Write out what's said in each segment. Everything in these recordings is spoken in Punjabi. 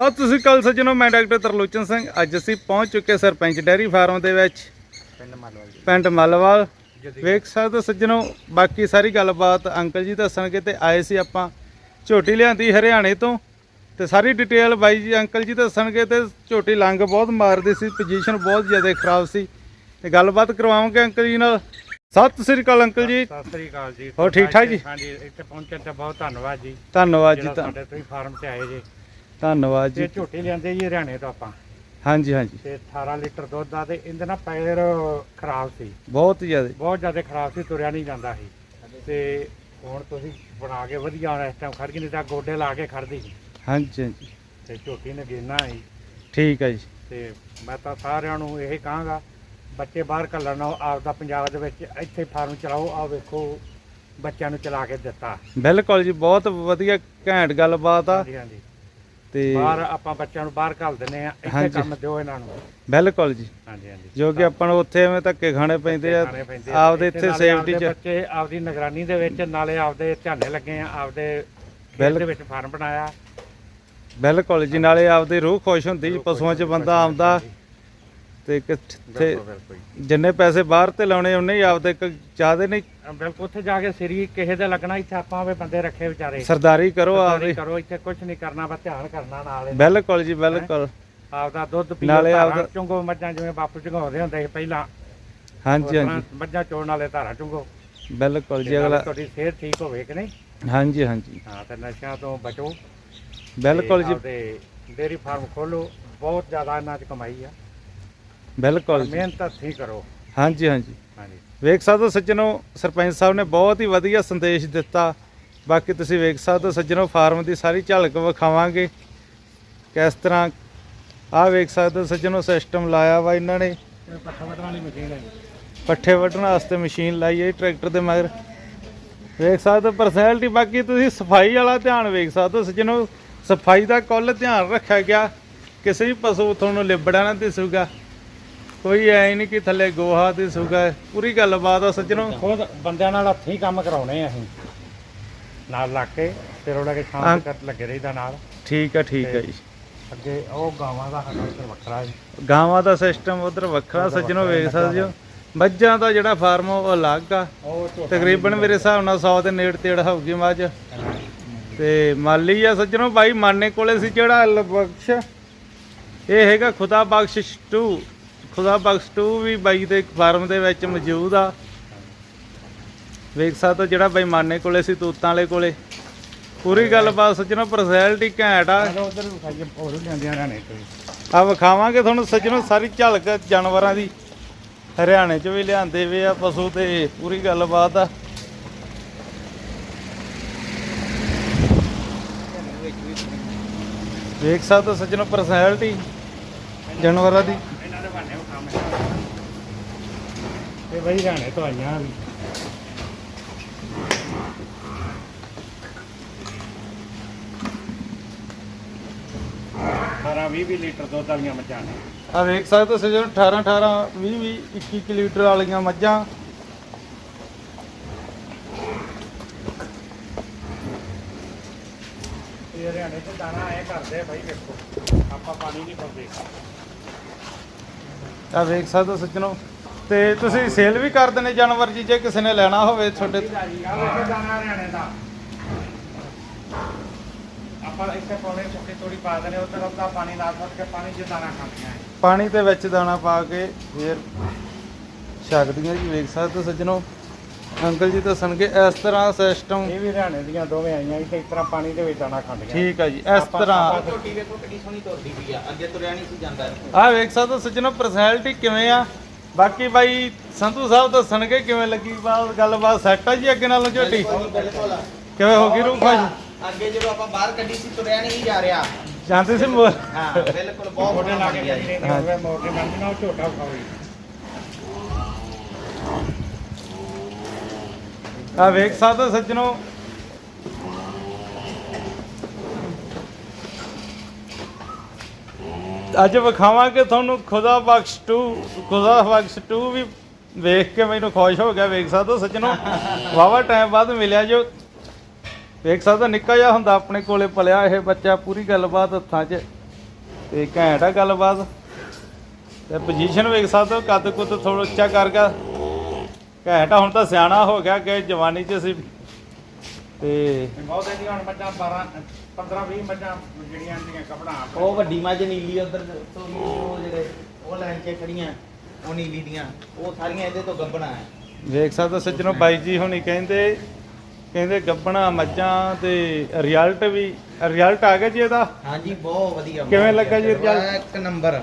ਸਤਿ ਤੁਸੀਂ ਕੱਲ ਸੱਜਣੋ ਮੈਂ ਡਾਕਟਰ ਤਰਲੋਚਨ ਸਿੰਘ। ਅੱਜ ਅਸੀਂ ਪਹੁੰਚ ਚੁੱਕੇ ਸਰਪੰਚ ਡੈਰੀ ਫਾਰਮ ਦੇ ਵਿੱਚ। ਪਿੰਡ ਮਾਲਵਾ ਜੀ। ਪਿੰਡ ਮੱਲਵਾਲ। ਵੇਖ ਸਕਦੇ ਸੱਜਣੋ ਬਾਕੀ ਸਾਰੀ ਗੱਲਬਾਤ ਅੰਕਲ ਜੀ ਦੱਸਣਗੇ ਤੇ ਆਏ ਸੀ ਆਪਾਂ ਝੋਟੀ ਲਿਆਂਦੀ ਹਰਿਆਣੇ ਤੋਂ। ਤੇ ਸਾਰੀ ਡਿਟੇਲ ਬਾਈ ਜੀ ਅੰਕਲ ਜੀ ਦੱਸਣਗੇ ਤੇ ਝੋਟੀ ਲੰਗ ਬਹੁਤ ਮਾਰਦੀ ਸੀ ਪੋਜੀਸ਼ਨ ਬਹੁਤ ਜ਼ਿਆਦਾ ਖਰਾਬ ਸੀ। ਤੇ ਗੱਲਬਾਤ ਕਰਵਾਵਾਂਗੇ ਅੰਕਲ ਜੀ ਨਾਲ। ਸਤਿ ਸ੍ਰੀ ਅਕਾਲ ਅੰਕਲ ਜੀ। ਸਤਿ ਸ੍ਰੀ ਅਕਾਲ ਜੀ। ਹੋਰ ਠੀਕ ਠਾਕ ਜੀ? ਹਾਂਜੀ ਇੱਥੇ ਪਹੁੰਚਣ ਤੇ ਬਹੁਤ ਧੰਨਵਾਦ ਜੀ। ਧੰਨਵਾਦ ਜੀ ਸਾਡੇ ਤੁਸੀਂ ਫਾਰਮ ਤੇ ਆਏ ਜੀ। ਧੰਨਵਾਦ ਤੇ ਜੀ। ਝੋਟੀ ਲਿਆਂਦੇ ਜੀ ਹਰਿਆਣੇ ਤੋਂ ਆਪਾਂ। ਹਾਂਜੀ ਹਾਂਜੀ। ਤੇ 18 ਲੀਟਰ ਦੁੱਧ ਆ ਤੇ ਇਹਦੇ ਨਾਲ ਪੈਰ ਖਰਾਬ ਸੀ। ਬਹੁਤ ਜ਼ਿਆਦਾ। ਬਹੁਤ ਜ਼ਿਆਦਾ ਖਰਾਬ ਸੀ ਤੁਰਿਆ ਨਹੀਂ ਜਾਂਦਾ ਸੀ। ਤੇ ਹੁਣ ਤੁਸੀਂ ਬਣਾ ਕੇ ਵਧੀਆ ਹੁਣ ਇਸ ਟਾਈਮ ਖੜ ਗਈ ਨਹੀਂ ਤਾਂ ਗੋਡੇ ਲਾ ਕੇ ਖੜਦੀ ਸੀ। ਹਾਂਜੀ ਹਾਂਜੀ। ਤੇ ਝੋਟੀ ਨੇ ਗੇਨਾ ਸੀ। ਠੀਕ ਹੈ ਜੀ। ਤੇ ਮੈਂ ਤਾਂ ਸਾਰਿਆਂ ਨੂੰ ਇਹ ਕਹਾਂਗਾ ਬੱਚੇ ਬਾਹਰ ਘੱਲਣ ਨਾਲ ਆਪਦਾ ਪੰਜਾਬ ਦੇ ਵਿੱਚ ਇੱਥੇ ਫਾਰਮ ਚਲਾਓ ਆ ਵੇਖੋ ਬੱਚਿਆਂ ਨੂੰ ਚਲਾ ਕੇ ਦਿੱਤਾ। ਬਿਲਕੁਲ ਜੀ ਬਹੁਤ ਵਧੀਆ ਘੈਂਟ ਗੱਲਬਾਤ ਆ। ਹਾਂਜੀ ਹਾਂਜੀ। ਤੇ ਬਾਹਰ ਆਪਾਂ ਬੱਚਿਆਂ ਨੂੰ ਬਾਹਰ ਘੱਲ ਦਿੰਨੇ ਆ ਇੱਥੇ ਹਾਂਜੀ। ਕੰਮ ਦਿਓ ਇਹਨਾਂ ਨੂੰ। ਬਿਲਕੁਲ ਜੀ। ਹਾਂਜੀ ਹਾਂਜੀ। ਜੋ ਕਿ ਆਪਾਂ ਨੂੰ ਉੱਥੇ ਐਵੇਂ ਧੱਕੇ ਖਾਣੇ ਪੈਂਦੇ ਆ। ਖਾਣੇ ਪੈਂਦੇ ਆਪਦੇ ਇੱਥੇ ਨਾਲੇ ਸੇਫਟੀ ਆਪਦੇ ਚ ਬੱਚੇ ਆਪਦੀ ਨਿਗਰਾਨੀ ਦੇ ਵਿੱਚ ਨਾਲੇ ਆਪਦੇ ਝਾਨੇ ਲੱਗੇ ਆ ਆਪਦੇ ਖੇਤ ਬਿਲ- ਦੇ ਵਿੱਚ ਫਾਰਮ ਬਣਾਇਆ। ਬਿਲਕੁਲ ਜੀ ਨਾਲੇ ਆਪਦੀ ਰੂਹ ਖੁਸ਼ ਹੁੰਦੀ ਜੀ ਪਸ਼ੂਆਂ 'ਚ ਬੰਦਾ ਆਉਂਦਾ ਤੇ ਕਿੱਥੇ ਬਿਲਕੁਲ ਜਿੰਨੇ ਪੈਸੇ ਬਾਹਰ ਤੇ ਲਾਉਣੇ ਉਹਨੇ ਹੀ ਆਪਦੇ ਕ- ਚਾਹਦੇ ਨਹੀਂ। ਅਹ ਬਿਲਕੁਲ ਉੱਥੇ ਜਾ ਕੇ ਸਰੀ ਕਿਸੇ ਦੇ ਲੱਗਣਾ ਇੱਥੇ ਆਪਾਂ ਵੀ ਬੰਦੇ ਰੱਖੇ ਵਿਚਾਰੇ। ਸਰਦਾਰੀ ਕਰੋ ਸਰਦਾਰੀ ਆਪਦੀ। ਕਰੋ ਇੱਥੇ ਕੁਝ ਨਹੀਂ ਕਰਨਾ ਬਸ ਧਿਆਨ ਕਰਨਾ ਨਾਲ। ਬਿਲਕੁਲ ਜੀ ਬਿਲਕੁਲ। ਆਪਦਾ ਦੁੱਧ ਪੀਓ ਨਾਲੇ ਧਾਰਾਂ ਆਪਦਾ- ਚੁੰਗੋ ਮੱਝਾਂ ਜਿਵੇਂ ਬਾਪੂ ਚੁੰਗਾਉਂਦੇ ਹੁੰਦੇ ਸੀ ਪਹਿਲਾਂ। ਹਾਂਜੀ ਉਸ ਤਰ੍ਹਾਂ ਹਾਂਜੀ। ਮੱਝਾਂ ਚੋਣ ਵਾਲੇ ਧਾਰਾਂ ਚੁੰਗੋ। ਬਿਲਕੁਲ ਜੀ ਅਗਲਾ ਤੁਹਾਡੀ ਸਿਹਤ ਠੀਕ ਹੋਵੇ ਕਿ ਨਹੀਂ? ਹਾਂਜੀ ਹਾਂਜੀ। ਹਾਂ ਤੇ ਨਸ਼ਿਆਂ ਤੋਂ ਬਚੋ। ਬਿਲਕੁਲ ਜੀ। ਤੇ ਡੇਰੀ ਫਾਰਮ ਖੋਲੋ ਬਹੁਤ ਜ਼ਿਆਦਾ ਇਹਨਾਂ 'ਚ ਕਮਾਈ ਆ। ਬਿਲਕੁਲ ਜੀ। ਮਿਹਨਤ ਹੱਥੀਂ ਕਰੋ। ਹਾਂਜੀ ਹਾਂਜੀ। ਹਾਂਜੀ। ਵੇਖ ਸਕਦੇ ਹੋ ਸੱਜਣੋ ਸਰਪੰਚ ਸਾਹਿਬ ਨੇ ਬਹੁਤ ਹੀ ਵਧੀਆ ਸੰਦੇਸ਼ ਦਿੱਤਾ। ਬਾਕੀ ਤੁਸੀਂ ਵੇਖ ਸਕਦੇ ਹੋ ਸੱਜਣੋ ਫਾਰਮ ਦੀ ਸਾਰੀ ਝਲਕ ਵਿਖਾਵਾਂਗੇ। ਕਿਸ ਤਰ੍ਹਾਂ ਆਹ ਵੇਖ ਸਕਦੇ ਹੋ ਸੱਜਣੋ ਸਿਸਟਮ ਲਾਇਆ ਵਾ ਇਹਨਾਂ ਨੇ। ਇਹ ਪੱਠਾ ਵੱਢਣ ਵਾਲੀ ਮਸ਼ੀਨ ਹੈ ਪੱਠੇ ਵੱਢਣ ਵਾਸਤੇ ਮਸ਼ੀਨ ਲਾਈ ਹੈ ਟਰੈਕਟਰ ਦੇ ਮਗਰ। ਵੇਖ ਸਕਦੇ ਹੋ ਪਰਸਨੈਲਿਟੀ ਬਾਕੀ ਤੁਸੀਂ ਸਫ਼ਾਈ ਵਾਲਾ ਧਿਆਨ ਵੇਖ ਸਕਦੇ ਹੋ ਸੱਜਣੋ। ਸਫ਼ਾਈ ਦਾ ਕੁੱਲ ਧਿਆਨ ਰੱਖਿਆ ਗਿਆ। ਕਿਸੇ ਵੀ ਪਸ਼ੂ ਤੁਹਾਨੂੰ ਲਿਬੜਾ ਨਾ ਦਿਸੂਗਾ। ਕੋਈ ਐ ਨਹੀਂ ਕਿ ਥੱਲੇ ਗੋਹਾ ਦਿਸੂਗਾ ਪੂਰੀ ਗੱਲਬਾਤ ਆ ਸੱਜਣੋ। ਖੁਦ ਬੰਦਿਆਂ ਨਾਲ ਹੱਥੀਂ ਕੰਮ ਕਰਾਉਣੇ ਆ ਅਸੀਂ। ਨਾਲ ਲੱਗ ਕੇ ਫਿਰ ਉਹਨਾਂ ਕੇ ਹਾਂ। ਸ਼ਾਮ ਤੱਕ ਲੱਗੇ ਰਹੀਦਾ ਨਾਲ। ਠੀਕ ਆ ਠੀਕ ਆ ਜੀ। ਅੱਗੇ ਉਹ ਗਾਵਾਂ ਦਾ ਸਾਡਾ ਉੱਧਰ ਵੱਖਰਾ ਹੈ। ਗਾਵਾਂ ਦਾ ਸਿਸਟਮ ਉਧਰ ਵੱਖਰਾ ਸੱਜਣੋ ਵੇਖ ਸਕਦੇ ਹੋ। ਮੱਝਾਂ ਦਾ ਜਿਹੜਾ ਫਾਰਮ ਉਹ ਅਲੱਗ ਆ। ਉਹ ਝੋਟਾ ਤਕਰੀਬਨ ਮੇਰੇ ਹਿਸਾਬ ਨਾਲ 100 ਦੇ ਨੇੜੇ ਤੇੜ ਹੋਊਗੀ ਮੱਝ। ਤੇ ਮਾਲੀ ਆ ਸੱਜਣੋ ਬਾਈ ਮਾਨੇ ਕੋਲੇ ਸੀ ਜਿਹੜਾ ਬਖਸ਼ ਇਹ ਹੈਗਾ ਖੁਦਾ ਬਖਸ਼ 2 ਖੁਦਾ ਬਖਸ਼ 2 ਵੀ ਬਾਈ ਦੇ ਫਾਰਮ ਦੇ ਵਿੱਚ ਮੌਜੂਦ ਆ। ਵੇਖ ਸਕਦੇ ਜਿਹੜਾ ਬਾਈ ਮਾਨੇ ਕੋਲੇ ਸੀ ਤੂਤਾਂ ਵਾਲੇ ਕੋਲੇ। ਪੂਰੀ ਗੱਲਬਾਤ ਸੱਜਣੋ ਪਰਸਨੈਲਿਟੀ ਘੈਂਟ ਆ। ਉਧਰ ਵਿਖਾਈਏ ਹੋਰ ਆ ਵਿਖਾਵਾਂਗੇ ਤੁਹਾਨੂੰ ਸੱਜਣੋ ਸਾਰੀ ਝਲਕ ਜਾਨਵਰਾਂ ਦੀ। ਹਰਿਆਣੇ ਚ ਵੀ ਲਿਆਂਦੇ ਵੇ ਆ ਪਸ਼ੂ ਤੇ ਪੂਰੀ ਗੱਲਬਾਤ ਆ। ਵੇਖ ਸਕਦੇ ਸੱਜਣੋ ਪਰਸਨੈਲਿਟੀ ਜਾਨਵਰਾਂ ਦੀ। ਕੰਮ ਇਹ ਬਈ ਰਹਿਣੇ ਤੋਂ ਆਈਆਂ ਵੀ। ਸਾਰਾ 20 20 ਲੀਟਰ ਦੁੱਧ ਵਾਲੀਆਂ ਮੱਝਾਂ ਨੇ। ਆ ਵੇਖ ਸਕਦੇ ਹੋ ਸੱਜਣੋ 18 18 20 20 21 21 ਲੀਟਰ ਵਾਲੀਆਂ ਮੱਝਾਂ। ਇਹ ਹਰਿਆਣੇ ਤੋਂ ਦਾਣਾ ਆਏ ਕਰਦੇ ਆ ਬਾਈ ਵੇਖੋ ਆਪਾਂ ਪਾਣੀ ਨਹੀਂ ਪਾਉਂਦੇ। ਆ ਵੇਖ ਸਕਦੇ ਹੋ ਸੱਜਣੋ। ਤੇ ਤੁਸੀਂ ਸੇਲ ਵੀ ਕਰਦੇ ਨੇ ਜਾਨਵਰ ਜੀ ਜੇ ਕਿਸੇ ਨੇ ਲੈਣਾ ਹੋਵੇ ਦਾ। ਆਪਾਂ ਇੱਥੇ ਪਾਉਣੇ ਸੁੱਕੀ ਤੋੜੀ ਪਾ ਦੇਣੇ ਉਧਰ ਉਹਦਾ ਪਾਣੀ ਲਾ ਕੇ ਪਾਣੀ 'ਚ ਦਾਣਾ ਖਾਂਦੀਆਂ ਪਾਣੀ ਦੇ ਵਿੱਚ ਦਾਣਾ ਪਾ ਕੇ ਫੇਰ ਛਕਦੀਆਂ ਜੀ ਵੇਖ ਸਕਦੇ ਹੋ ਸੱਜਣੋ। ਅੰਕਲ ਜੀ ਦੱਸਣਗੇ ਇਸ ਤਰ੍ਹਾਂ ਸਿਸਟਮ ਇਹ ਵੀ ਹਰਿਆਣੇ ਦੀਆਂ ਦੋਵੇਂ ਆਈਆਂ ਇਸ ਤਰ੍ਹਾਂ ਪਾਣੀ ਦੇ ਵਿੱਚ ਦਾਣਾ ਖਾਂਦੀਆਂ। ਠੀਕ ਆ ਜੀ ਇਸ ਤਰ੍ਹਾਂ ਆਪਾਂ- ਝੋਟੀ ਵੇਖੋ ਕਿੰਨੀ ਸੋਹਣੀ ਤੁਰਦੀ ਪਈ ਆ ਅੱਗੇ ਤੁਰਿਆ ਨਹੀਂ ਸੀ ਜਾਂਦਾ। ਆ ਵੇਖ ਸਕਦੇ ਸੱਜਣੋ ਪਰਸਨੈਲਿਟੀ ਕਿਵੇਂ ਆ? ਬਾਕੀ ਬਾਈ ਸੰਧੂ ਸਾਹਿਬ ਦੱਸਣਗੇ ਕਿਵੇਂ ਲੱਗੀ ਬਾਤ ਗੱਲਬਾਤ ਸੈੱਟ ਆ ਜੀ ਅੱਗੇ ਨਾਲੋਂ ਝੋਟੀ? ਕਿਵੇਂ ਹੋ ਗਈ ਰੂਪਾ ਜੀ ਅੱਗੇ ਜਦੋਂ ਆਪਾਂ ਬਾਹਰ ਕੱਢੀ ਸੀ ਤੁਰਿਆ ਨਹੀਂ ਜਾ ਰਿਹਾ। ਜਾਂਦੇ ਸੀ ਮੋਰ? ਹਾਂ ਬਿਲਕੁਲ ਬਹੁਤ ਮੋਢੇ ਲਾ ਕੇ। ਜਾਂਦੇ ਮੋਢੇ ਨਾਲ ਨਾ ਝੋਟਾ ਖਾਵੇ ਆ ਵੇਖ ਸਕਦੇ ਹੋ ਸੱਜਣੋ। ਅੱਜ ਵਿਖਾਵਾਂਗੇ ਤੁਹਾਨੂੰ ਖੁਦਾ ਬਖਸ਼ 2 ਖੁਦਾ ਬਖਸ਼ 2 ਵੀ ਵੇਖ ਕੇ ਮੈਨੂੰ ਖੁਸ਼ ਹੋ ਗਿਆ। ਵੇਖ ਸਕਦੇ ਹੋ ਸੱਜਣੋ ਵਾਵਾ ਟਾਈਮ ਬਾਅਦ ਮਿਲਿਆ ਜੋ। ਵੇਖ ਸਕਦੇ ਹੋ ਨਿੱਕਾ ਜਿਹਾ ਹੁੰਦਾ ਆਪਣੇ ਕੋਲੇ ਪਲਿਆ ਇਹ ਬੱਚਾ, ਪੂਰੀ ਗੱਲਬਾਤ ਹੱਥਾਂ 'ਚ ਤੇ ਘੈਂਟ ਆ ਗੱਲਬਾਤ। ਤੇ ਪੋਜੀਸ਼ਨ ਵੇਖ ਸਕਦੇ ਹੋ ਕੱਦ ਕੁੱਦ ਥੋੜਾ ਉੱਚਾ ਕਰ ਗਿਆ ਘੈਂਟ ਆ ਹੁਣ ਤਾਂ ਸਿਆਣਾ ਹੋ ਗਿਆ ਕਿ ਜਵਾਨੀ 'ਚ ਸੀ ਤੇ ਬਹੁਤ ਇਹਦੀਆਂ ਹੁਣ ਮੱਝਾਂ 12 15 20 ਮੱਝਾਂ ਜਿਹੜੀਆਂ ਇਹਦੀਆਂ ਕਪੜਾ ਉਹ ਵੱਡੀ ਮੱਝ ਨੀਲੀ ਉਧਰ ਤੋਂ ਉਹ ਜਿਹੜੇ ਉਹ ਲਾਈਨ 'ਚ ਖੜੀਆਂ ਉਹ ਨੀਲੀ ਦੀਆਂ ਉਹ ਸਾਰੀਆਂ ਇਹਦੇ ਤੋਂ ਗੱਬਣਾ ਹੈ। ਵੇਖ ਸਕਦੇ ਸੱਜਣੋ ਬਾਈ ਜੀ ਹੁਣੀ ਕਹਿੰਦੇ ਕਹਿੰਦੇ ਗੱਬਣਾ ਮੱਝਾਂ ਤੇ ਰਿਜ਼ਲਟ ਵੀ ਰਿਜ਼ਲਟ ਆ ਗਿਆ ਜੀ ਇਹਦਾ? ਹਾਂਜੀ ਬਹੁਤ ਵਧੀਆ। ਕਿਵੇਂ ਲੱਗਾ ਜੀ result? ਇੱਕ ਨੰਬਰ।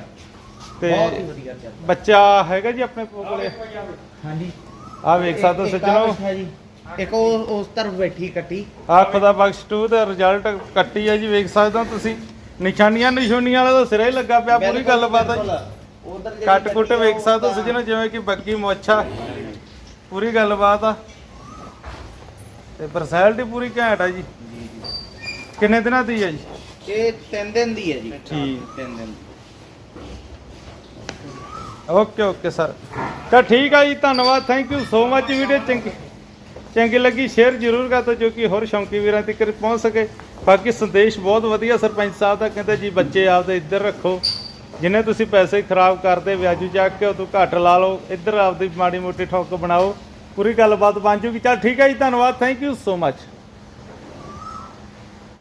ਤੇ ਬਹੁਤ ਹੀ ਵਧੀਆ ਚੱਲ ਬੱਚਾ ਹੈਗਾ ਜੀ ਆਪਣੇ ਕੋਲੇ? ਹਾਂਜੀ। ਆ ਵੇਖ ਸਕਦੇ ਹੋ ਸੱਜਣੋ। ਇੱਕ ਉਹ ਉਸ ਤਰਫ ਬੈਠੀ ਕੱਟੀ। ਆ ਖੁਦਾ ਬਖਸ਼ 2 ਦਾ ਰਿਜ਼ਲਟ ਕੱਟੀ ਹੈ ਜੀ ਵੇਖ ਸਕਦੇ ਹੋ ਤੁਸੀਂ। ਨਿਸ਼ਾਨੀਆਂ ਨਿਸ਼ਾਨੀਆਂ ਵਾਲਾ ਤਾਂ ਸਿਰਾ ਹੀ ਲੱਗਾ ਪਿਆ ਪੂਰੀ ਗੱਲਬਾਤ ਉਧਰ ਕੱਟ ਕੁੱਟ ਵੇਖ ਸਕਦੇ ਹੋ ਸੱਜਣੋ ਜਿਵੇਂ ਕਿ ਬੱਗੀ ਮੋਛਾ ਪੂਰੀ ਗੱਲਬਾਤ ਆ। ਤੇ ਪਰਸੈਲਿਟੀ ਪੂਰੀ ਘੈਂਟ ਆ ਜੀ। ਕਿੰਨੇ ਦਿਨਾਂ ਦੀ ਹੈ ਜੀ? ਇਹ ਤਿੰਨ ਦਿਨ ਦੀ ਹੈ ਜੀ। ਠੀਕ। ਤਿੰਨ ਦਿਨ ਦੀ। Okay okay sir. ਤਾਂ ਠੀਕ ਆ ਜੀ, ਧੰਨਵਾਦ thank you so much video. ਚੰਗੀ ਚੰਗੀ ਲੱਗੀ ਸ਼ੇਅਰ ਜ਼ਰੂਰ ਕਰ ਦਿਓ, ਜੋ ਕਿ ਹੋਰ ਸ਼ੌਂਕੀ ਵੀਰਾਂ ਤੱਕ ਪਹੁੰਚ ਸਕੇ। ਬਾਕੀ ਸੰਦੇਸ਼ ਬਹੁਤ ਵਧੀਆ ਸਰਪੰਚ ਸਾਹਿਬ ਦਾ, ਕਹਿੰਦੇ ਜੀ ਬੱਚੇ ਆਪਦੇ ਇੱਧਰ ਰੱਖੋ। ਜਿੰਨੇ ਤੁਸੀਂ ਪੈਸੇ ਖਰਾਬ ਕਰਦੇ, ਵਿਆਜੂ ਚੱਕ ਕੇ ਉਹ ਤੋਂ ਘੱਟ ਲਾ ਲਓ, ਇੱਧਰ ਆਪਦੀ ਮਾੜੀ ਮੋਟੀ ਠੋਕ ਬਣਾਓ। ਪੂਰੀ ਗੱਲਬਾਤ ਬਣ ਜੂਗੀ। ਚਲ ਠੀਕ ਹੈ ਜੀ, ਧੰਨਵਾਦ ਥੈਂਕ ਯੂ ਸੋ ਮੱਚ